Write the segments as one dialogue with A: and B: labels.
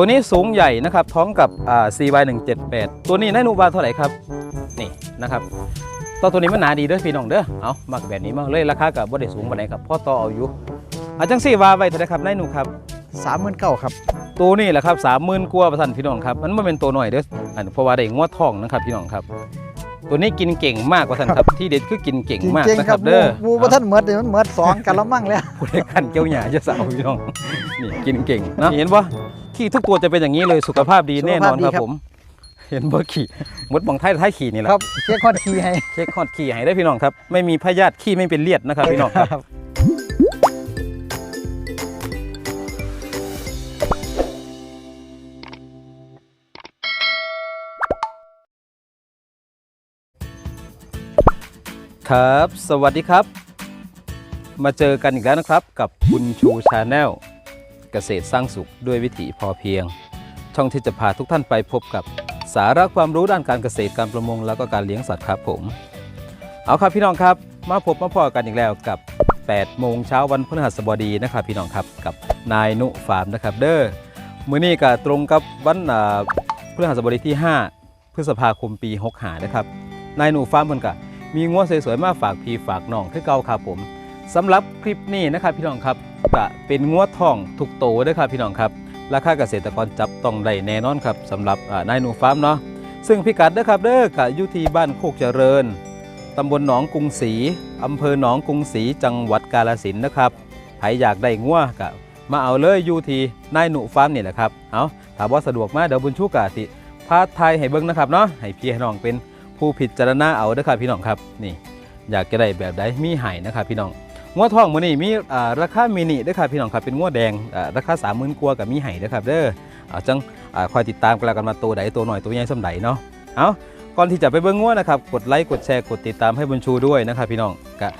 A: ตัวนี้สูงใหญ่นะครับท้องกับอ่า CY178 ตัวนี้นายหนูบาเท่าไหร่ครับนี่นะครับตัวตัวนี้มันหนาดีเด้อพี่น้องเด้อเอามักแบบนี้มากเลยราคากับบ่ได้สูงปานใดครับพ่อต่อเอาอยู่อาจังสี่วาไว้เท่าไหร่ครับนายหนูครับ
B: สามหมื่นเก้าครับ
A: ตัวนี้แหละครับสามหมื่นกว่าประทันพี่น้องครับมันไม่เป็นตัวหน่อยเด้ออันเพราะว่าได้งวดทองนะครับพี่น้องครับ ตัวนี้กินเก่งมากประทันครับ ที่เด็ดคือกินเก่งมาก
B: จริง
A: นะ
B: ๆ
A: ค
B: ค
A: รั
B: รั
A: บบเด้อ
B: บูบูท่านเหมือดเลยมันเหมือดสองกันละมั่งเลย
A: ผู้ใดขันเจ้าหยาจะสาวพี่น้อง นี่กินเก่งเนาะเห็นปะ ขี้ทุกตัวจะเป็นอย่างนี้เลยสุขภาพดีแน่นอนครับผม เห็นบ่ขี่มดบังท้ายท้ายขี่นี่แหละ
B: ครับเช็คคอดคีย์ให้
A: เช็คคอดขี่ให้ได้พี่น้องครับ ไม่มีพยาธิขี้ไม่เป็นเลือดนะครับพี่น้องครับครับ สวัสดีครับ มาเจอกันอีกแล้วนะครับกับบุญชูชาแนล เกษตรสร้างสุขด้วยวิถีพอเพียง ช่องที่จะพาทุกท่านไปพบกับสาระความรู้ด้านการเกษตรการประมง แล้วก็การเลี้ยงสัตว์ครับผม เอาครับพี่น้องครับ มาพบมาพอกันอีกแล้วกับ 8 โมงเช้าวันพฤหัสบดีนะครับพี่น้องครับกับนายนุฟาร์มนะครับเด้อมื้อนี้ก็ตรงกับวันพฤหัสบดีที่ 5 พฤษภาคมปี6หานะครับนายนุฟาร์มเพิ่นก็มีงัวสวยๆมาฝากพี่ฝากน้องคือเก่าครับผม สำหรับคลิปนี้นะครับพี่น้องครับก็เป็นงัวทองทุกโตเด้อครับพี่น้องครับราคาเกษตรกรจับต้องได้แน่นอนครับสำหรับนายหนูฟาร์มเนาะซึ่งพิกัดเด้อครับเด้อกะอยู่ที่บ้านโคกเจริญตำบลหนองกรุงศรีอำเภอหนองกรุงศรีจังหวัดกาฬสินธุ์นะครับใครอยากได้งัวกะมาเอาเลยอยู่ที่นายหนูฟาร์มนี่แหละครับเอาถ้าว่าสะดวกมาเดี๋ยวบุญชูกะสิพาไทยให้เบิ่งนะครับเนาะให้พี่ให้น้องเป็นผู้พิจารณาเอาเด้อครับพี่น้องครับนี่อยากจะได้แบบใดมีให้นะครับพี่น้อง งัวทองมื้อนี้มีอ่าราคามินิเด้อครับพี่น้องครับเป็นงัวแดงอ่าราคา30,000กว่ากับมีให้เด้อครับเด้อเอาจังอ่าคอยติดตามกันแล้วกันมาตัวใดตัวหน่อยตัวใหญ่สำใดเนาะเอาก่อนที่จะไปเบิ่งงัวนะครับกดไลค์กดแชร์กดติดตามให้บุญชูด้วยนะครับพี่น้องกะ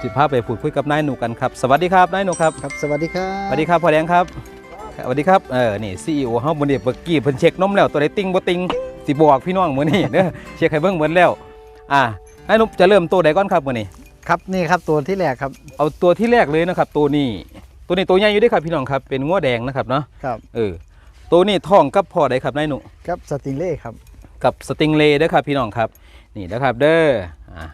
A: สิพาไปพูดคุยกับนายหนูกันครับสวัสดีครับนายหนูครับ
B: ครับ สวัสดีครับ
A: สวัสดีครับพ่อแดงครับสวัสดีครับเออนี่ CEO เฮามื้อนี้เมื่อกี้เพิ่นเช็คนมแล้วตัวใดติ้งบ่ติ้งสิบอกพี่น้องมื้อนี้เด้อเช็คให้เบิ่งเบิดแล้วอ่านายหนูจะเริ่มตัวใดก่อนครับมื้อนี้
B: ครับนี่ครับตัวที่แรกครับ
A: เอาตัวที่แรกเลยนะครับ ตัวนี้ ตัวนี้ตัวใหญ่อยู่ด้วยครับพี่น้องครับ เป็นงัวแดงนะครับเนาะ
B: ครับ
A: เออตัวนี้ท้องกับพ่อใดครับนายหนุ
B: ครับสติงเล่ครับ
A: กับสติงเลย์เด้อครับพี่น้องครับ นี่นะครับเด้ออ่า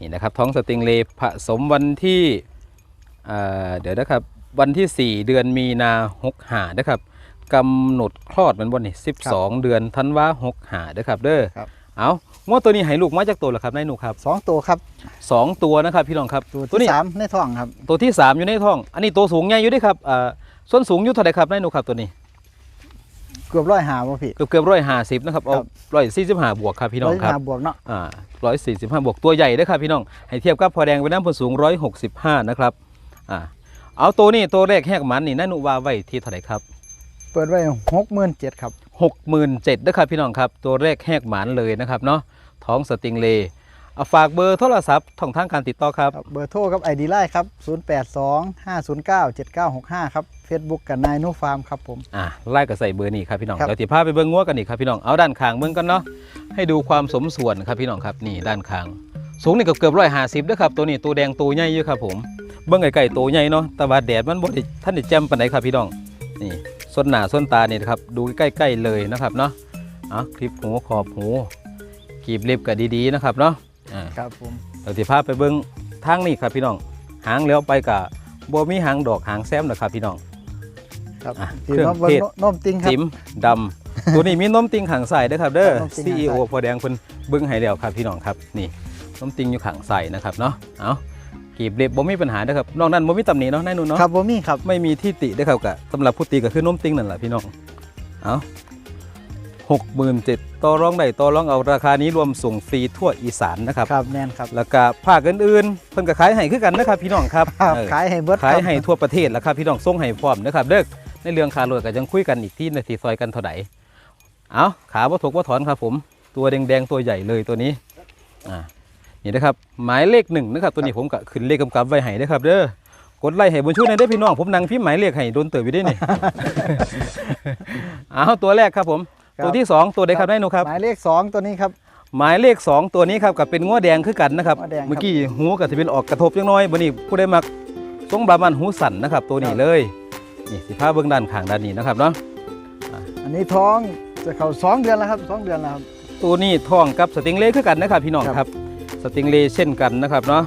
A: นี่นะครับท้องสติงเลย์ผสมวันที่อ่าเดี๋ยวนะครับวันที่ 4 เดือนมีนาหกหาเด้อครับกำหนดคลอดมันบนนี่12 เดือนธันวาหกหาเด้อครับเด้อ
B: ครับ
A: เอางัวตัวนี้ให้ลูกมาจากตัวเหรอครับนายหนุครับ
B: สองตัวครับ
A: สองตัวนะครับพี่น้องครับ
B: ตัว
A: นี้
B: ที่สามในท้องครับ
A: ตัวที่3อยู่ในท้อง อันนี้ตัวสูงใหญ่อยู่เด้วยครับอ่าส่วนสูงอยู่เท่าไหร่ครับนายหนูครับตัวนี้
B: เกือบร้อยหาบ่พี่
A: เกือบเกือบร้อยห้าสิบนะครับเอา
B: ครับ
A: ร้อยสี่สิบห้าบวกครับพี่น้อง
B: ร้อย
A: ครับ
B: หาบวกเนาะ
A: อ่าร้อยสี่สิบห้าบวกตัวใหญ่เด้วยครับพี่น้องให้เทียบกับพอแดงเป็นน้ำผลสูงร้อยหกสิบห้านะครับอ่าเอาตัวนี้ตัวแรกแหกหมันนี่นายหนูว่าไว้ที่เท่าไหร่ครับ
B: เปิดไว้หกหมื่นเจ็ดครับ
A: หกหมื่นเจ็ดนะครับพี่น้องครับตัวแรกแหกหมันเลยนะครับเนาะท้องสติงเลย์เอาฝากเบอร์โทรศัพท์ท่องทางการติดต่อครับ
B: ครับ เบอร์โทรครับไอดีไลน์ครับ 0 8 2 5 0 9 7 9 6 5 ครับเฟซบุ๊กกับนายนูฟาร์มครับผม
A: อ่าไล่กับใส่เบอร์นี่ครับพี่น้อง
B: ครับ
A: เดี๋ยวติพาไปเบิ้งงัวกันอีกครับพี่น้อง เอาด้านข้างเบิ้งกันเนาะ ให้ดูความสมส่วนครับพี่น้องครับ นี่ด้านข้าง สูงนี่เกือบเกือบร้อยห้าสิบด้วยครับ ตัวนี้ตัวแดงตัวใหญ่อยู่ครับผม เบิ้งไก่ๆตัวใหญ่เนาะ แต่ว่าแดดมันบ่ได้ท่านได้แจ่มปานใดครับพี่น้อง นี่ ส้นหน้าส้นตานี่นะครับดูใกล้ๆเลยนะครับเนาะเอาคลิปหูขอบหูกีบเล็บก็ดีๆนะครับเนาะอ่า
B: ครับผม
A: เดี๋ยวติพาไปเบิ้งทางนี่ครับพี่น้องหางเลี้ยวไปกับบ่มีหางดอกหางแซมนะครับพี่น้อง
B: ครับ
A: อะ
B: ที่
A: เครื่อง
B: น้องเบิ้ง
A: เทศ
B: น้มติงครับ
A: จิ๋มดำ ตัวนี้มีนมติงขังใส่ด้วยครับเด้อ
B: ครับนมติ่งข้าง
A: CEO
B: ใส่
A: พอแดงเพิ่นเบิ้งให้แล้วครับพี่น้องครับนี่นมติงอยู่ขังใส่นะครับเนาะเอา กีบเล็บบ่มีปัญหาเด้อครับนอกนั้นบ่มีตำหนิเนาะนายหนุ่นเนาะ
B: ครับผมมีครับ
A: ไม่มีที่ติเด้อครับกะสำหรับผู้ตีก็คือนมติงนั่นแหละพี่น้องเอาหกหมื่นเจ็ดต่อรองได้ต่อรองเอาราคานี้รวมส่งฟรีทั่วอีสานนะครับ
B: ครับแน่นครับ
A: แล้วก็ภาคอื่นๆเพิ่นก็ขายให้คือกันนะครับพี่น้องครับ
B: ครับ
A: เออ
B: ขายให้เบิร์ด
A: ขาย
B: ครับ
A: ให้ทั่วประเทศแล้วครับพี่น้องส่งให้พร้อมนะครับเด้อในเรื่องคารถก็ยังคุยกันอีกที่ในทีซอยกันเท่าไหร่เอาขาบ่ถกบ่ถอนครับผม ตัวแดงๆตัวใหญ่เลยตัวนี้อ่า นี่นะครับหมายเลขหนึ่งนะครับตัวนี้ผมก็ขึ้นเลขกำกับไว้ให้นะครับเด้อกดไล่ให้บนชุดในอยเด้อพี่น้องผมนั่งพิมพ์หมายเลขให้โดนเติบอยู่ได้นี่ เอาตัวแรกครับผม
B: ครับ
A: ตัวที่สองตัวใดครับได้หนูครับ
B: หมายเลขสองตัวนี้ครับ
A: หมายเลข2ตัวนี้ครับกับเป็นง้อแดงคือกันนะครับ
B: ง้อแดงครับ
A: เมื่อกี้หูกับที่เป็นออกกระทบจังน้อยบันนี้ผู้ใดมักทรงบามันหูสั่นนะครับ ตัวนี้
B: ครับ
A: เลยนี่สิผ้าเบื้องด้านข้างด้านนี้นะครับเนาะ
B: นนี้ท้องจะเข้าสองเดือนแล้วครับสองเดือนแล้วครับ
A: ตัวนี้ท้องกับสติงเล่คือกันนะครับพี่น้อง
B: ครับ
A: ครับ สติงเล่เช่นกันนะครับเนาะ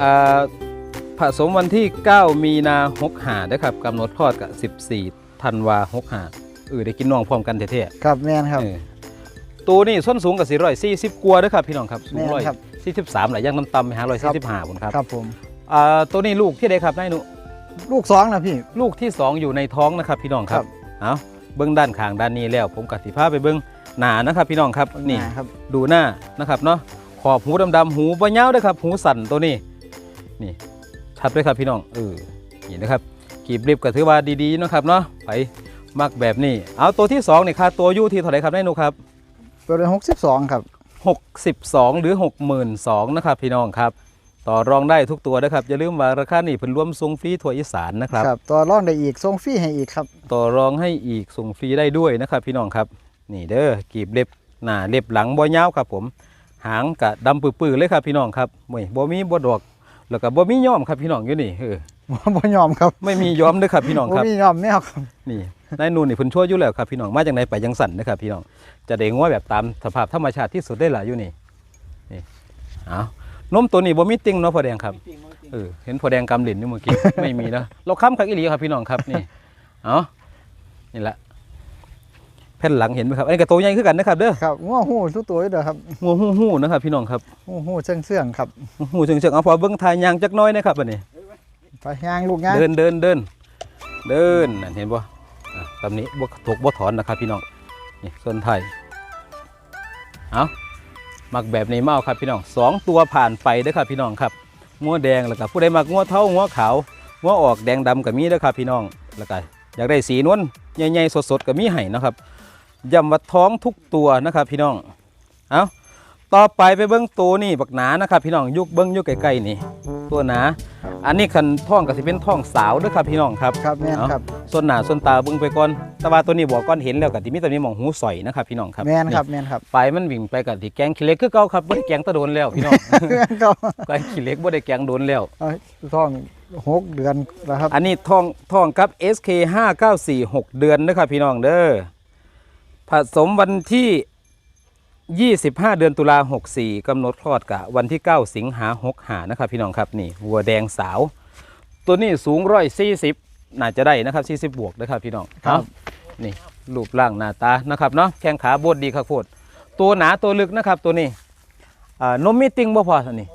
A: อ่าผสมวันที่ 9 มีนา6หาได้อครับกำหนดคลอดกับ 14ธันวา6หาเออได้กินน้องพร้อมกันแท้
B: ครับแม่น
A: ๆ
B: ครับ
A: เออตัวนี้ส้นสูงกับ440กว่าเด้อครับพี่น้องครับสูง
B: แม่น
A: ร้อย
B: ครับ
A: สี่สิบสามหลายย่างน้ำต่ำไปหาร้อยสี่สิบห้าผมครับ
B: ครับผม
A: อ่าตัวนี้ลูกที่ใดครับนายหนุ
B: ลูกสองนะพี่
A: ลูกที่สองอยู่ในท้องนะครับพี่น้องครับเอาเบื้องด้านข้างด้านนี้แล้ว ผมกัสิภาไปเบื้องหน้านะครับพี่น้องครับนี่
B: ครับ
A: ดูหน้านะครับเนาะ ขอบหูดำๆหูบ่ยาวเด้วยครับ หูสั่นตัวนี้ นี่ชัดเลยครับพี่น้องเออนี่นะครับกีบริบก็ถือว่าดีๆเนาะครับเนาะไปมักแบบนี้ เอาตัวที่สองนี่ค่าตัวอยู่ที่เท่าไหร่ครับนายหนุครับ
B: เปิดเป็นหกสิบสองครับ
A: 62หรือ62,000นะครับพี่น้องครับ ต่อรองได้ทุกตัวนะครับอย่าลืมว่าราคานี่เพิ่นรวมส่งฟรีทั่วอีสานนะครับ
B: ครับตัวร่องได้อีกส่งฟรีให้อีกครับ
A: ต่อรองให้อีกส่งฟรีได้ด้วยนะครับพี่น้องครับ นี่เด้อกีบเล็บหน้าเล็บหลังบ่ยาวครับผม หางกะดำปื้อๆเลยครับพี่น้องครับไม่บ่มีบ่ดอก แล้วก็บ่มีย้อมครับพี่น้องอยู่นี่เออ
B: บ่ยอมครับ
A: ไม่มีย้อมเด้อครับพี่น้อง
B: บ่
A: ครับ
B: มียอมแมวครับ
A: นี่นายนูนนี่เพิ่นช่วยอยู่แล้วครับพี่น้องมาจากไหนไปยังสั่นนะครับพี่น้องจะได้งัวแบบตามสภาพธรรมชาติที่สุดได้ล่ะอยู่นี่นี่เอานมตัวนี้บ่มีติ่งเนาะพ่อแดงครับเออเห็นพ่อแดงกำลิ้นอยู่เมื่อกี้ไม่มีเนาะเราค้ำคักอีหลีครับพี่น้องครับนี่เอานี่ละ แผ่นหลังเห็นไหมครับ อันนี้ก็ตัวใหญ่คือกันนะครับเด้อ
B: ครับง้อหูทุกตัวอยู่เด้อครับ
A: หัวหู้หู้นะครับพี่น้องครับ
B: หูหูเชื่องเชื่องๆครับ
A: หูเชิงๆเอาพอเบิ่งทายยางจักหน้อยนะครับบัดนี้
B: ไปย่างลูกย่าง
A: เดินเดินเดินเดินนั่นเห็นบ่อะตำนี้บ่ถกบ่ถอนนะครับพี่น้องนี่ส่วนไทยเอามักแบบนี้มาเอาครับพี่น้องสองตัวผ่านไปเด้อครับพี่น้องครับงัวแดงแล้วก็ผู้ใดมักงัวเท่างัวขาวงัวออกแดงดำก็มีเด้อครับพี่น้องแล้วก็อยากได้สีนวลใหญ่ๆสดๆก็มีให้นะครับ ย้ำว่าท้องทุกตัวนะครับพี่น้อง เอาต่อไปไปเบิ้งตัวนี่บักหนานะครับพี่น้องยุกเบิ้งอยุกใกล้ๆนี่ ตัวหนา อันนี้คันท่องก็สิเป็นท่องสาวเด้วยครับพี่น้องครับ
B: ครับแม่น
A: เอา
B: ครับ
A: ส่วนหน้าส่วนตาเบิ่งไปก่อนแต่ว่าตัวนี้บอกก่อนเห็นแล้วก็สิมีตัวนี้หมองหูสอยนะครับพี่น้องครับ
B: แม่นครับแม่นครับ
A: ไปมันวิ่งไปกับที่แกงขี้เหล็กคือเก่าครับบ่ได้แกงตะโดนแล้วพี่น้อง
B: ก็
A: แกงขี้เหล็กบ่ได้แกงโดนแล้ว
B: เอาท้องหกเดือนแล้วครับ
A: อันนี้ท่องท่องกับ SK 5946เดือนนะครับพี่น้องเด้อ ผสมวันที่ 25 เดือนตุลา64กำหนดคลอดกะวันที่ 9 สิงหา65นะครับ พี่น้องครับนี่วัวแดงสาว ตัวนี้สูง140น่าจะได้นะครับ40บวกนะครับพี่น้อง
B: ครับ
A: เอานี่รูปร่างหน้าตานะครับเนาะแข้งขาบดดีครับโคตรตัวหนาตัวลึกนะครับตัวนี้อ่านมมีติงบ่พอสันนี่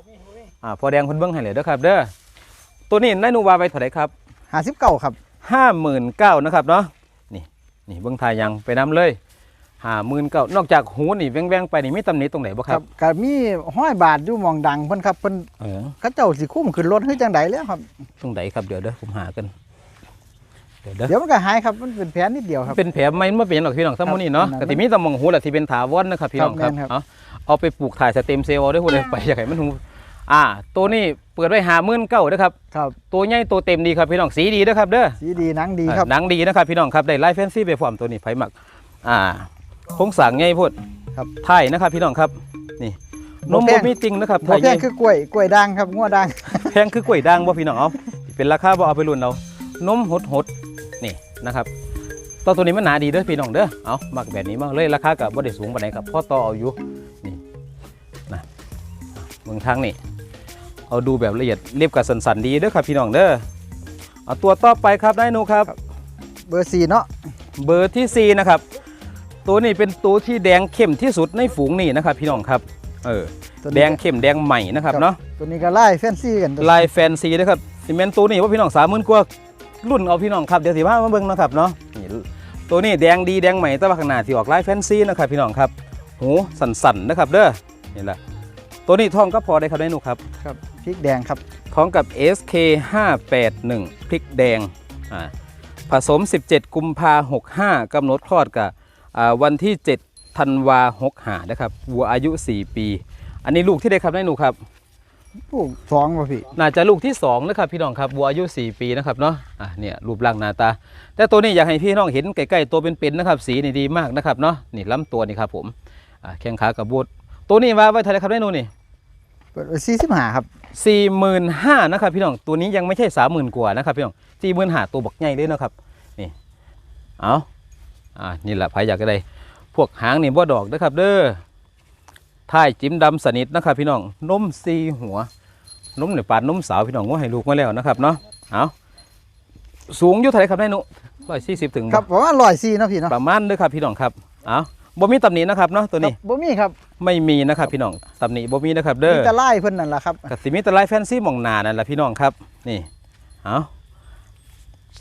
A: อ่าพอแดงเพิ่นเบิ่งให้เลยเด้อครับเด้อตัวนี้นายหนูวาไว้เท่าไหร่ครับ
B: ห้าสิบเก้าครับ
A: ห้าหมื่นเก้านะครับเนาะนี่นี่เบื้องทายยังไปน้ำเลย ห้าหมื่นเก้านอกจากหูนี่แว่งๆไปนี่มีตำหนิตรงไหนบ่ครับ
B: ก็มีห้อยบาทอยู่หมองดังเพิ่นครับเพิ่น
A: เออ
B: เขาเจ้าสิคุ้มขึ้นรถให้จังไดแล้วครับ
A: ตรงไหนครับเดี๋ยวเด้อผมหากันเดี๋ยวเด้อ
B: เดี๋ยวมันก็หายครับมันเป็นแผลนิดเดียวครับ
A: เป็นแผลไหม่มาเป็นหรอกพี่น้องสมุนี่เนาะ
B: ครับ
A: กติมีตำมองหูแหละที่เป็นถาวรนะครับพี่น้องค
B: ครั
A: รับบ
B: แม่นครับ
A: เอาเอาไปปลูกถ่ายสเต็มเซลล์เอาได้พูดเลยไปอยากให้มันหูอ่า ตัวนี้เปิดไว้หาหมื่นเก้านะครับ
B: ครับ
A: ตัวใหญ่ตัวเต็มดีครับพี่น้องสีดีนะครับเด้อ
B: สีดีหนังดีครับ
A: หนังดีนะครับพี่น้องครับได้ไลฟ์แฟนซีไปฟอร์มตัวนี้ไผหมัก อ่า โครงสร้างไงพูด
B: ครับ
A: ไทยนะครับ พี่น้องครับ นี่นม
B: บ่แพ
A: บ่
B: ง
A: มีติงนะครับไท
B: บ่
A: ย
B: แพงคือกล้วยกล้วยด่างครับงัวด่าง
A: แพงคือกล้วยด่างบ่พี่น้องเอาเป็นราคาบ่เอาไปรุ่นเอานมหดหดๆนี่นะครับตัวตัวนี้มันหนาดีเด้อพี่น้องเด้อเอามักแบบนี้มาเลยราคากับบ่ได้สูงปานใดครับพ่อต่อเอาอยู่นี่นะเมืองทางนี่เอาดูแบบละเอียดเรียบกับสันๆดีเด้อครับพี่น้องเด้อเอาตัวต่อไปครับได้หนูครับ
B: เบอร์สี่เนาะ
A: เบอร์ที่4นะครับ ตัวนี้เป็นตัวที่แดงเข้มที่สุดในฝูงนี่นะครับพี่น้องครับ เออ
B: ตัว
A: แด
B: นี้
A: งเข้มแดงใหม่นะครับ
B: ครับ
A: เนาะ
B: ตัวนี้ก็ไล่แฟนซีกันตัว
A: ลายแฟนซีนะครับซีเมนต์ตัวนี้ว่าพี่น้องสามหมื่นกว่ารุ่นเอาพี่น้องครับเดี๋ยวสิพามาเบิ่งนะครับเนาะนี่ตัวนี้แดงดีแดงใหม่แต่ว่าข้างหน้าที่ออกลายแฟนซีนะครับพี่น้องครับหูสั่นๆนะครับเด้อนี่แหละตัวนี้ทองก็พอได้ครับได้หนูครับ
B: ครับพริกแดงครับ
A: พร้อมกับ SK 581พริกแดงอ่าผสม 17 กุมภา65กำหนดคลอดกับอ่า วันที่ 7 ธันวา65นะครับวัวอายุ 4 ปี อันนี้ลูกที่ได้ครับได้หนูครับ
B: ลูกสองป่ะพี่
A: น่าจะลูกที่2นะครับพี่น้องครับวัวอายุ 4 ปีนะครับเนาะอะเนี่ยรูปร่างหน้าตา แต่ตัวนี้อยากให้พี่น้องเห็นใกล้ๆตัวเป็นๆนะครับ สีนี่ดีมากนะครับเนาะนี่ลำตัวนี่ครับผมอ่าแข้งขากับบูดตัวนี้ว่าไว้เท่าไหรครับได้หนูนี่
B: เปิดสี่สิบห้าครับ
A: สี่หมื่นห้านะครับพี่น้องตัวนี้ยังไม่ใช่สามหมื่นกว่านะครับพี่น้องสี่หมื่นห้าตัวบักใหญ่เลยนะครับนี่เอา อ่านี่แหละใครอยากได้ พวกหางนี่บ่ดอกนะครับ เด้อท้ายจิ้มดำสนิทนะครับ พี่น้องนมซีหัวนมเนี่ยปานนมสาวพี่น้องว่าให้ลูกมาแล้วนะครับเนาะเอาสูงอยู่เท่าไหรครับนายหนุร้อยสี่สิบถึง
B: ครับผมว่าร้อยสี่เนาะพี่เนาะ
A: ประมาณเด้อครับพี่น้องครับเอาบ่มีตำหนินะครับเนาะตัวนี้
B: ครับบ่มีครับ
A: ไม่มีนะครับพี่น้องตำหนิบ่มีนะครับเด้
B: มี
A: อ
B: แต่ไล่เพิ่นนั่นแหละครับ
A: กับสิมีแต่ลายแฟนซีหมองหนานั่นแหละพี่น้องครับ นี่เอา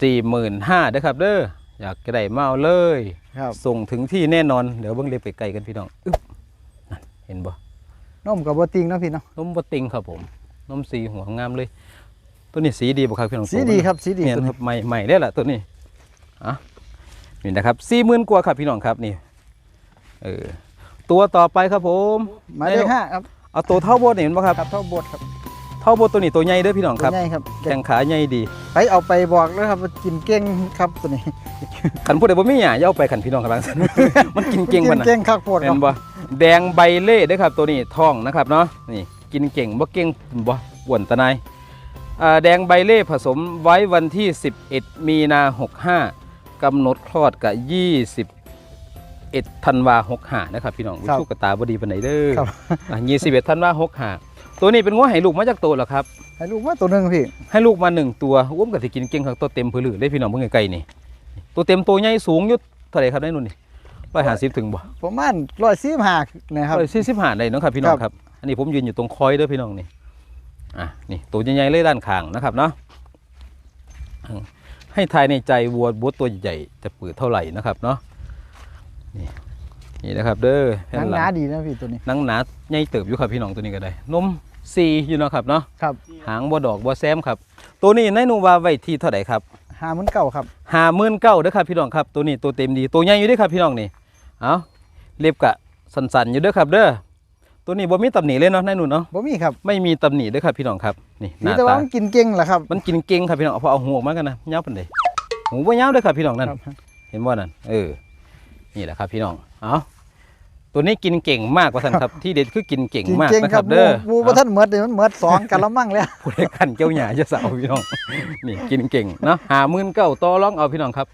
A: สี่หมื่นห้าเด้อครับเด้อ อยากจะได้มาเอาเลย
B: ครับ
A: ส่งถึงที่แน่นอน เดี๋ยวเบิ้งเล็บไปไกลกันพี่น้องอึ๊บนั่นเห็นบ่
B: นมกับบ่ติงเนาะพี่เนาะ
A: นมบติงครับผมนมสีหัวงามเลย ตัวนี้สีดีบ่ครับพี่น้อง
B: สีดีครับสีดี
A: เนี่ย
B: ตัว
A: ค
B: นี้
A: รับใหม่ใหม่ได้อละตัวนี้อะนี่นะครับสี่หมื่นกว่าครับพี่น้องครับนี่เออตัวต่อไปครับผม
B: หมายเลขห้าครับ
A: เอาตัวเท่าโบดนี่เห็นบ่ครับ
B: ครับเท่าบทครับ
A: เท่าโบดตัวนี้ตัวใหญ่เด้อพี่น้องค
B: ตัว
A: รับ
B: ใหญ่ครับ
A: แข้งขาใหญ่ดี
B: ไปเอาไปบอกแล้วครับว่ากินเก่งครับตัวนี้
A: ขันพูดได้บ่มีหยังอย่าเอาไปขันพี่น้องครับมันกินเก่งมัน
B: กิ
A: น่ะ
B: เก่งคักโพดค
A: เป็
B: รับ
A: นบ่แดงใบเล่เด้อครับ ตัวนี้ท้องนะครับเนาะนี่กินเก่งบ่เก่งบ่อ้วนตะนายอ่าแดงใบเล่ผสมไว้วันที่ 11 มีนา 65กำหนดคลอดกับ21ธันวา65นะครับพี่น้อง
B: ครับ
A: ลูกกระตาบ่ดีปานไหนเด้อ
B: ครับ
A: อะ21ธันวา65 ตัวนี้เป็นงัวให้ลูกมาจากตัวเหรอครับ
B: ให้ลูกมาตัวหนึงพี่
A: ให้ลูกมาหนึ่งตัวอ้วมก็สิกินเก่งครับตัวเต็มผือลือได้พี่น้องเพิ่งไกลๆนี่ ตัวเต็มตัวใหญ่สูงอยุดเท่าไหร่ครับได้นุ่นนี่ร้อยห้าสิบถึงบ่
B: ประมาณร้อยสี่ห้านะครับ
A: ร้อยสี่สิบห้าได้เนาะครับพี่น้อง
B: ครับ
A: ครับ อันนี้ผมยืนอยู่ตรงคอยเด้อพี่น้องนี่ อะนี่ตัวใหญ่ๆเลยด้านข้างนะครับเนาะอืมให้ทายในใจวัวบัวตัวใหญ่จะปืดเท่าไหร่นะครับเนาะ นี่นี่นะครับเด้อ
B: หนัง
A: แผ่
B: หนา
A: ลั
B: ดีนะพี่ตัวนี้
A: หนังหนาใหญ่เติบอยู่ครับพี่น้องตัวนี้ก็ได้นม ซีอยู่เนาะครับเนาะ
B: ครับ
A: หางบ่ดอกบ่แซมครับ ตัวนี้ในหนูว่าไว้ที่เท่าไหร่ครับ
B: ห้าหมื่นเก้าครับ
A: ห้าหมื่นเก้าเด้อครับพี่น้องครับตัวนี้ตัวเต็มดีตัวใหญ่อยู่เด้อครับพี่น้องนี่เอาเล็บกะสันๆอยู่เด้อครับเด้อตัวนี้บ่มีตำหนิเลยเนาะนายหนุ่นเนาะ
B: บ่มีครับ
A: ไม่มีตำหนิเด้อครับพี่น้องครับนี่ห
B: มี
A: น้า
B: แต่ว่า
A: ตา
B: มันกินเก่งแหละครับ
A: มันกินเก่งครับพี่น้องเอาพอเอาหัวออกมากันนะยาวปานใดหูบ่ยาวเด้อครับพี่น้องนั่น
B: ครับ
A: เห็นบ่นั่นเออนี่แหละครับพี่น้องเอา ตัวนี้กินเก่งมากกว่าท่านครับ ที่เด็ดคือกินเก่ง
B: กิน
A: มาก
B: เก่ง
A: นะ
B: ค
A: ค
B: รั
A: รั
B: บบ
A: เด้อ
B: หมูบ่ทันหมดเลยมันหมดสองกันละมั่งแล้ว
A: ผู้ใดขันเจ้าหญ้าจะสาวพี่น้องนี่กินเก่งเนาะหาหมื่นเก้าต่อร้องเอาพี่น้องครับ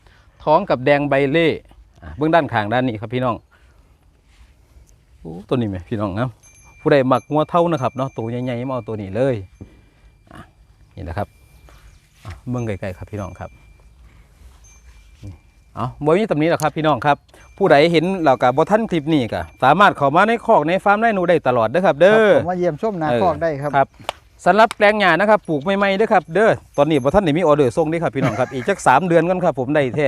A: ท้องกับแดงใบเล่อะเบื้องด้านข้างด้านนี้ครับพี่น้องโอ้ตัวนี้ไหมพี่น้องครับผู้ใดหมักงัวเท่านะครับเนาะตัวใหญ่ๆมาเอาตัวนี้เลยอะนี่แหละครับอะเบื้องไกลๆครับพี่น้องครับนี่ เอาบ่มีตำนี้หรอกครับพี่น้องครับ ผู้ใดเห็นเหล่ากับบ่ท่านคลิปนี้ก็สามารถเข้ามาในคอกในฟาร์มได้หนูได้ตลอดเด้อครับ เด้อ
B: ผมมาเยี่ยมชมนา
A: เออ
B: คอกได้ครับ
A: ครับสำหรับแปลงหญ้านะครับปลูกใหม่ๆเด้อครับ เด้อตอนนี้บ่ท่านได้มีออเดอร์ส่งเด้อครับพี่น้องครับอีกจักสามเดือนกันครับ ผมได้แท้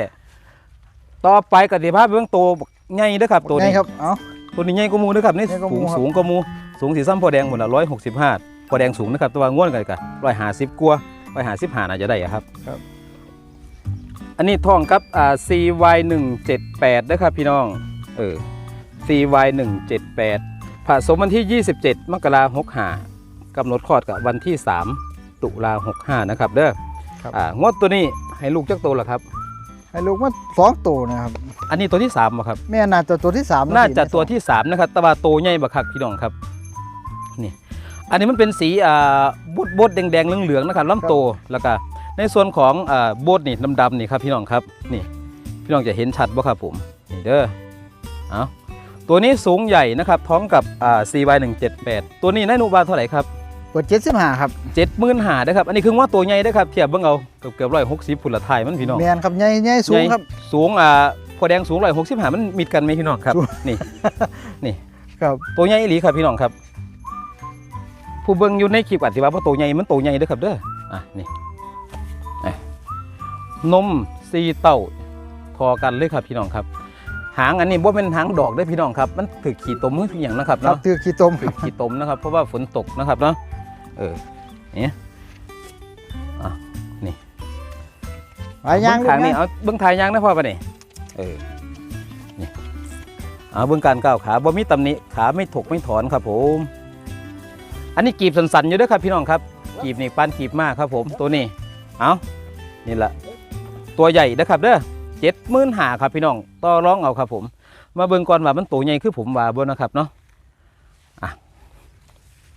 A: ต่อไปกติภาพเบื้องโตบักใหญ่เด้อครับตัว
B: ไง
A: นี้
B: ครับเอ้า
A: ตัวนี้ใหญ่กว่าหมูเด้อครับนี่
B: ใหญ่กว่าหมู่
A: สูง
B: ครับ
A: สูงกว่าหมูสูงสีซ้ำพอแดงหมดละ165พอแดงสูงนะครับแตัวาง่วนกันกะ150กว่า155น่าจะได้อะครับ
B: ครับ
A: อันนี้ทองครับอ่า CY178 เด้อครับพี่น้องเออ CY178 ผสมวันที่ 27 มกราคม65กำหนดคลอดกับวันที่ 3 ตุลา65นะครับเด้อ
B: ครับ
A: อ่างวดตัวนี้ให้ลูกจักโตวละครับ
B: ให้ลูกมาสองตัวนะครับ
A: อันนี้ตัวที่3บ่ครับ
B: แม่น่าจะตัวที่สาม
A: น่าจะ
B: พี่
A: ตัวที่ 3 นะครับแตะวาโตใหญ่บักคักพี่น้องครับนี่อันนี้มันเป็นสีอ่าบดบดแดงๆเหลืองๆนะครับลำโตแล้วก็ ในส่วนของอ่าบดนี่ดำๆนี่ครับพี่น้องครับนี่พี่น้องจะเห็นชัดบ่ครับผมนี่เด้อเอาตัวนี้สูงใหญ่นะครับท้องกับอ่า CY178 ตัวนี้นายนุบาลเท่าไหร่ครับ
B: เปิดเจ็ดสิบห้าครับ
A: เจ็ดหมื่นหาเด้อครับ อันนี้คือว่าตัวใหญ่เด้อครับเทียบเบิ่งเอาเกือบเกือบร้อยหกสิบผุนละไทยมันพี่น้อง
B: แมนครับใหญ่ใหญ่สูงครับ
A: สูงอ่าพอแดงสูงร้อยหกสิบหามันมิดกันไหมพี่น้องครับ
B: สูง
A: นี่
B: ครับ
A: ตัวใหญ่อีหลีครับพี่น้องครับ ผู้เบิ่งอยู่ในคลิปอธิบายว่าตัวใหญ่มันตัวใหญ่เด้อครับเด้อ อะ นี่อะ นมซีเต้าทอกันเลยครับพี่น้องครับ หางอันนี้บ่เป็นหางดอกเด้อพี่น้องครับ มันถือขีดตมมือทุกอย่างนะครับ
B: ครั
A: เนาะ
B: บตือขี้ตมค
A: ถื
B: รั
A: อบขีดตมนะครับ เพราะว่าฝนตกนะครับเนาะเออนี่อะนี่
B: ไปยาง
A: เบื้อง
B: ลู
A: ทากงนี่
B: นะ
A: เอาเบื้องทายยางนะพ่อปะนี่เออนี่เอาเบื้องการก้าวขาบ่มีตำหนิขาไม่ถกไม่ถอนครับผม อันนี้กีบสันๆอยู่เด้วยครับพี่น้องครับ กีบนี่ปานกีบมากครับผมตัวนี้เอานี่แหละ ตัวใหญ่นะครับเด้อเจ็ดหมื่นหาครับพี่น้องต่อร้องเอาครับผม มาเบิ่งก่อนว่ามันตัวใหญ่คือผมว่าบ่นะครับเนาะอะ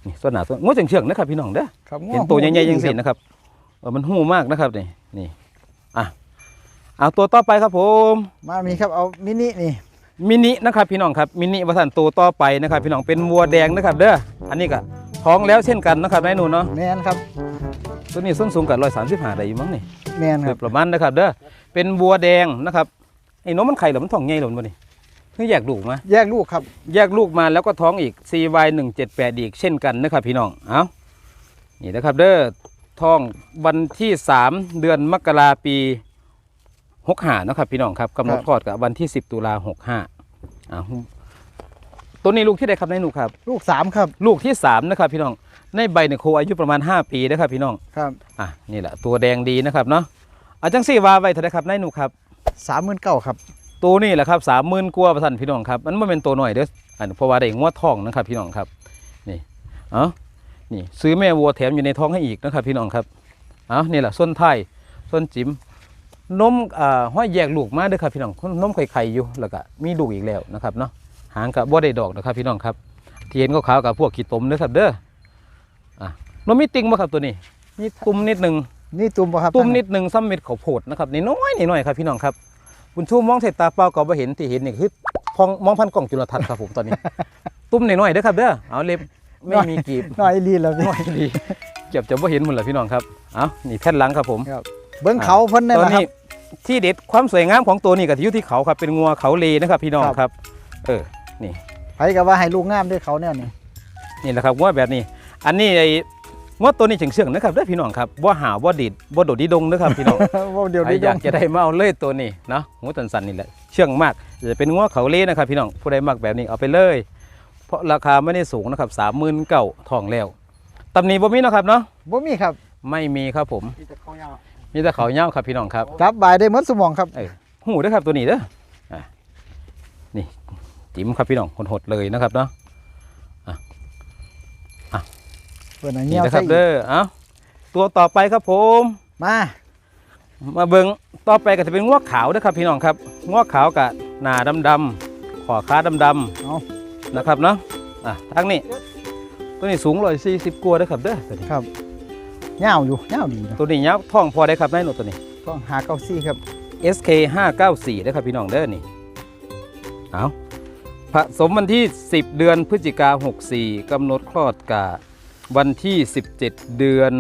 A: นี่ส่วนหนาส่วนงวเฉียงๆนะครับพี่น้องเด้อ
B: ครับ
A: เห็นตัวใหญ่ๆยังสินะครับเออมันหูมากนะครับนี่นี่อะเอาตัวต่อไปครับผม
B: มามีครับเอามินินี่
A: มินินะครับพี่น้องครับมินิวัฒนตัวต่อไปนะครับ พี่น้องเป็นวัวแดงนะครับ เด้ออันนี้ก็ท้องแล้วเช่นกันนะครับนายหนูเนาะ
B: แมนครับ
A: ตัวนี้ส้นสูงกับร้อยสามสิบห้าได้อยู่มั้งนี่
B: แมน
A: โด
B: ครั
A: ย
B: บ
A: ประมาณนะครับเด้อเป็นวัวแดงนะครับไอ้น้องมันไข่หรือมันท้องใหญ่หรือมันบ่นี่เพิ่งแยกลูกมา
B: แยกลูกครับ
A: แยกลูกมาแล้วก็ท้องอีก CY 1 7 8 อีกเช่นกันนะครับพี่น้อง เอานี่นะครับเด้อท้องวันที่ 3 เดือนมกราปี 65นะครับพี่น้องครับกำหนดคลอดกับวันที่ 10 ตุลา65เอาตัวนี้ลูกที่ได้ครับนายหนูครับ
B: ลูกสามครับ
A: ลูกที่ 3 นะครับพี่น้อง ในใบเนี่ยโคอายุประมาณ 5 ปีนะครับพี่น้อง
B: ครับ
A: อะนี่แหละตัวแดงดีนะครับเนาะอาจังสี่วาไว้เท่าไหรครับนายหนูครับ
B: สามหมื่นเก้าครับ
A: ตัวนี้แหละครับสามหมื่นกว่าประสันพี่น้องครับมันไม่เป็นตัวหน่อยเด้ออันเพราะว่าได้งวดทองนะครับพี่น้องครับนี่เอ้านี่ซื้อแม่วัวแถมอยู่ในท้องให้อีกนะครับพี่น้องครับเอ้านี่แหละส้นไทายส้นจิ๋มนมอ่าห้อยแยกลูกมาเด้อครับพี่น้องนมไข่ไข่อยู่แล้วก็มีลูกอีกแล้วนะครับเนาะหางกับบ่ได้ดอกนะครับพี่น้องครับที่เห็นขาวๆกับพวกขี้ตมเด้อครับเด้อ อะนมมีติ่งบ่ครับตัวนี้มีตุ่มนิดหนึง
B: นี่ตุ่มปะครับ
A: ตุ่มนิดหนึ่งซ้ำเม็ดข้าวโพดนะครับนี่น้อยนี่น้อยครับพี่น้องครับคุณชูมองเสตาเปล่าก็บ่เห็นที่เห็นนี่คือพองมองพันกล้องจุลทรรศน์ครับผมตอนนี้ ตุ่มนิดน้อยเด้อครับเด้อเอาเล็บไม่มีกีบ
B: น้อยลีแล้วพี่
A: น้อยดีเก็บจะบ่เห็นหมดเลยพี่น้องครับเอานี่แผ่นหลังครับผม
B: เบิ้งเขาเพิ่นนั่น
A: ตอ
B: แห
A: น
B: ละครั
A: นี้
B: บ
A: ที่เด็ดความสวยงามของตัวนี้ก็ที่อยู่ที่เขาครับเป็นงัวเขาเลนะครับ พี่น้อง
B: ครับ
A: ครับเออนี่
B: ไผก็ว่าให้ลูกงามด้วยเขาเนี่ยนี่
A: นี่แหละครับงัวแบบนี้ อันนี้ไอ้งัวตัวนี้เฉียงๆนะครับเด้อพี่น้องครับบ่หาวบ่ดิดบ่โดดดิดงนะครับพี่น้อง
B: ว่าเดี๋ยว
A: ใคร
B: นี้
A: อยากจะได้มาเอาเลยตัวนี้เนาะหัวตันสันนี่แหละเชื่องมากจะเป็นงัวเขาเล่นะครับพี่น้องผู้ใดมักแบบนี้เอาไปเลย เพราะราคาไม่ได้สูงนะครับสามหมื่นเก้าทองแล้วตำหนิบ่มีเนาะครับเนาะ
B: บ่มีครับ
A: ไม่มีครับผม
B: มีแต่เขายาว
A: มีแต่เขาเน่าครับพี่น้องครับ
B: จับบายได้หมดสมองครับ
A: หูเด้อครับตัวนี้เด้ออะนี่จิ้มครับพี่น้องคนหดเลยนะครับเนาะ
B: เพิ่นน่ะ
A: นี่
B: เงี้ยว
A: นะค
B: ใส่
A: รับเด้อเอาตัวต่อไปครับผม
B: มา
A: มาเบิงต่อไปก็จะเป็นงวกขาวนะครับพี่น้องครับงวกขาวกับหนาดำๆขอขาดำๆ
B: เอา
A: นะครับเนาะอะทางนี้ ตัวนี้สูงร้อยสี่สิบกว่าเด้อครับเด้อตัวนี้
B: ครับยาวอยู่ยาวดีนะ
A: ตัวนี้ยาวท่องพอได้ครับนายหนูตัวนี้
B: ต้องหาเก้าซี่ครับ
A: SK 594เด้อครับพี่น้องเด้อนี่เอาผสมวันที่ 10 เดือนพฤศจิกา64กำหนดคลอดกะ วันที่ 17 เดือน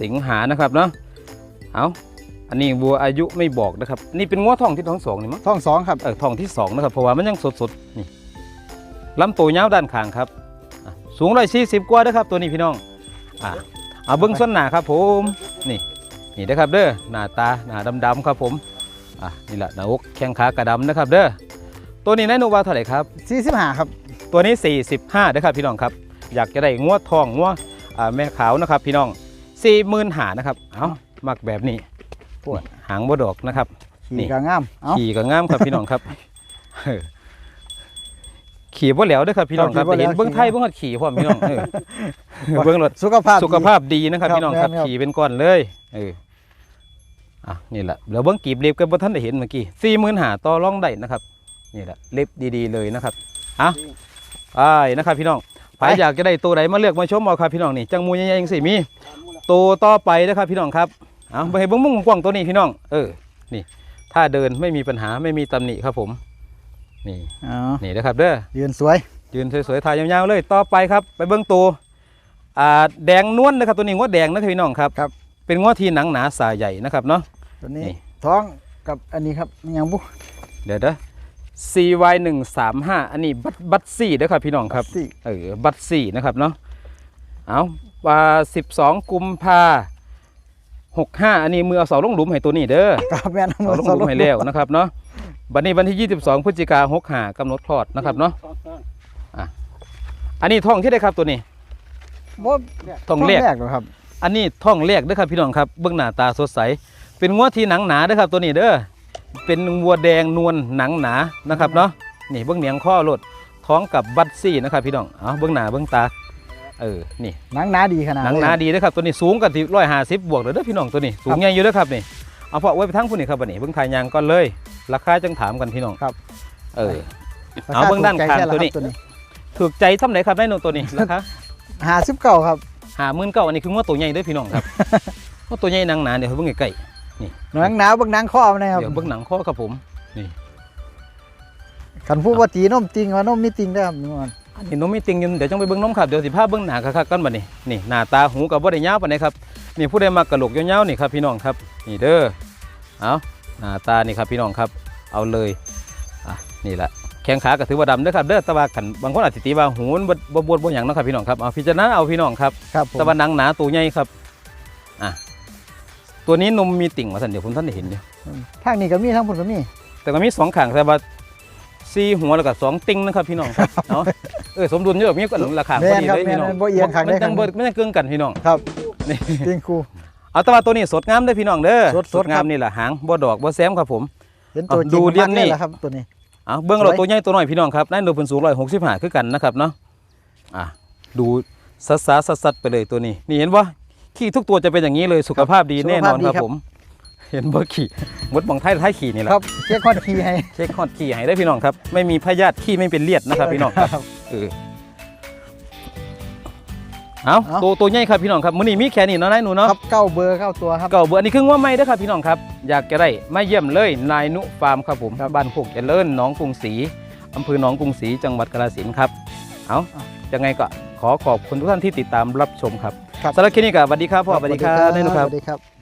A: สิงหานะครับเนาะเอาอันนี้วัวอายุไม่บอกนะครับ นี่เป็นง้อทองที่ท้องสองนี่มั้ง
B: ท้องสองครับ
A: เออทองที่สองนะครับเพราะว่ามันยังสดๆนี่ลำตัวยาวด้านข้างครับอะสูงร้อยสี่สิบกว่าเด้อครับ ตัวนี้พี่น้องอะเอาเบิ้งส้นหนาครับผมนี่นี่นะครับเด้อหน้าตาหน้าดำๆครับผมอะนี่แหละหน้าอกแข้งขากระดำนะครับเด้อตัวนี้นายหนุว่าเท่าไหร่ครับ
B: 45ครับ
A: ตัวนี้ 45เด้อครับพี่น้องครับ อยากจะได้งวดทองงวดอ่าแม่ขาวนะครับ พี่น้อง4 0 0 0 0หานะครับเอามักแบบนี้
B: ปวด
A: หางบดอกนะครับนี่
B: ขี่ก็งามเอ้า
A: ขี่ก็งามครับพี่น้องครับเออขี่บ่แหล้วเด้วยครับพี่น้องครับ
B: ครับขี่บ่
A: แต่เห็น
B: แล้ว
A: เบื้องไทย
B: ขี่
A: เบื้องหัดขี่พร้อมพี่น้องเออเบื้องรถ
B: สุขภาพ
A: สุขภาพดีนะครับ
B: ครับ
A: พี่น้องครับ
B: แม่นครับ
A: ขี่เป็นก้อนเลยเอออะนี่แหละเดี๋ยวเบื้องกีบเล็บกันบ่ท่านได้เห็นเมื่อกี้สี่หมื่นหาต่อรองได้นะครับนี่แหละเล็บดีๆเลยนะครับอะไปนะครับพี่น้อง ใครอยากจะได้ตัวไหนมาเลือกมาชมเอาครับพี่น้องนี่จังมูใหญ่ๆจังสิมีตัวต่อไปนะครับพี่น้องครับเอาไปให้เบิ้งมุ้งกว้างตัวนี้พี่น้อง เออ นี่ ถ้าเดินไม่มีปัญหาไม่มีตำหนิครับผม นี่
B: อ๋อ
A: นี่นะครับเด้อ
B: ยืนสวย
A: ยืนสวยๆถ่ายยาวๆเลยต่อไปครับ ไปเบิ้งตัวอ่าแดงนวลนะครับตัวนี้งวดแดงนะครับพี่น้องครับ
B: ครับ
A: เป็นงวดที่หนังหนาสายใหญ่นะครับเนาะ
B: ตัวนี้
A: นี่
B: ท้องกับอันนี้ครับยังบุ
A: เดี๋ยวเด้อ CY 1 3 5 อันนี้บัตบัตซี่นะครับพี่น้องครับ
B: สี่
A: เออบัตซี่นะครับเนาะเอาว่า12 กุมภา65 อันนี้มือเอาเสาลงหลุมให้ตัวนี้เด้อ
B: กับแม่น
A: เอาลงหลุมให้แล้วนะครับเนาะบัดนี้วันที่ 22 พฤศจิกา65กำหนดคลอดนะครับเนาะอะอันนี้ท่องที่ได้ครับตัวนี้
B: บ่
A: ท้องแรก
B: แรกเหรอครับ
A: อันนี้ท่องแรกเด้อครับพี่น้องครับเบื้องหน้าตาสดใส เป็นงัวที่หนังหนาเด้อครับตัวนี้เด้อ เป็นวัวแดงนวลหนังหนานะครับเนาะนี่เบื้องเหนียงข้อรดท้องกับบัตซี่นะครับพี่น้องเอาเบื้องหน้าเบื้องตาเออนี่
B: หนังหนาดีขนาด
A: หนังหนาดีเด้อครับตัวนี้สูงกันที่ร้อยห้าสิบบวกเด้อพี่น้องตัวนี้สูงใหญ่อยู่เด้อครับนี่เอาเพาะไว้ไปทั้งผู้นี่ครับบัดนี้เบื้องทายยางก่อนเลยราคาจังถามกันพี่น้อง
B: ครับ
A: เออ
B: รา
A: เอา
B: คา
A: เบิ่งด้าน
B: ถูกใจ
A: ข้าง
B: แค่ละ
A: ตัวนี้
B: ครับตัวนี้
A: ถูกใจท่าไหนครับได้หนูตัวนี้ราคา
B: หาสิบเก้าครับ
A: หาหมื่นเก้าอันนี้คืองัวตัวใหญ่เด้อพี่น้องครับงัวตัวใหญ่หนังหนาเดี๋ยวเพิ่งใกล้ นี่
B: หนังหนาวเบิ่งหนังข้อมันนะครับ
A: เดี๋ยวเบื้องหนังข้อครับผมนี่
B: คันผู้ว่าตีนมติงว่านมมีติงได้อครับนี่มัน
A: อันนี้นมมีติงอยืนเดี๋ยวจงไปเบื้องนมครับเดี๋ยวสิพาเบื้องหน้าคักๆกันบัดนี้นี่หน้าตาหูกับบ่ได้ยาวปานใดครับนี่ผู้ใดมากระโหลกยาวๆนี่ครับพี่น้องครับนี่เด้อเอาหน้าตานี่ครับพี่น้องครับ เอาเลยอะนี่แหละแข้งขาก็ถือว่าดำเด้อครับเด้อแต่ว่าขันบางคนอาจสิตีว่าหูมันบ่บ่บวดบ่หยังเนาะครับพี่น้องครับเอาพิจารณาเอาพี่น้องครับ
B: ครับผม
A: แต่ว่าหนังหนาตัวใหญ่ครับอะ ตัวนี้นมมีติ่งมาสันเดี๋ยวผมท่านได้เห็นอยู่
B: ทางนี้ก็มีทางพุ่นก็มี
A: แต่ก็มีสองข้างแต่ว่าสี่หัวแล้วก็สองติ่งนะครับพี่น้องครับเนาะเออสมดุลอยู่แบบนี้ก็ราคาพอดีเลยพี่น้อง
B: แม่นครับแม่นบ่เอียงข้างใด
A: มันจั
B: ข้างงห
A: บ่
B: นึ่ง
A: มันจังเกิงกันพี่น้อง
B: ครับ
A: นี่
B: ติงครู
A: เอาแต่ว่าตัวนี้สดงามเด้อพี่น้องเด้อ
B: สดๆ
A: สดงา
B: ครั
A: ม
B: บ
A: นี่แหละหางบ่ดอกบ่แซมครับผม
B: เห็นตัวจ
A: ดู
B: ริง
A: เรียนนี่
B: มักลแหละครับตัวนี้
A: เอาเบื้องเราตัวใหญ่ตัวน้อยพี่น้องครับนั่นดูเพิ่นสูง165คือกันนะครับเนาะอะดูซัดซาซัดซัดไปเลยตัวนี้นี่เห็นบ่ ขี้ทุกตัวจะเป็นอย่างนี้เลยสุขภาพดีแน่นอนครับผม เห็นบ่ขี่มดบังไทยไทยขี่นี่แหละ
B: ครับเช็คคอนคีย์ให้
A: เช็คฮอดขี่ให้ได้พี่น้องครับ ไม่มีพยาธิขี้ไม่เป็นเลียดนะครับพี่น้องครับเออเอา
B: เอา
A: ตัวตัวใหญ่ครับพี่น้องครับมื้อนี้มีแค่นี้เนาะนายหนูเนาะ
B: ครับเก้าเบอร์เข้าตัวครับ
A: เก่าเบื่ออันนี้คือว่าไม่เด้อครับพี่น้องครับอยากจะได้มาเยี่ยมเลยนายนุฟาร์มครับผมบ้านโคกเจริญหนองกรุงศรีอำเภอหนองกรุงศรีจังหวัดกาฬสินธุ์ครับเอายังไงก็ขอขอบคุณทุกท่านที่ติดตามรับชมครับ
B: ครับ
A: สำหรับคลิปนี้ก็สวัสดีครับพ่อสวัสดีครับนายนุครับ
B: สวัสดีครับ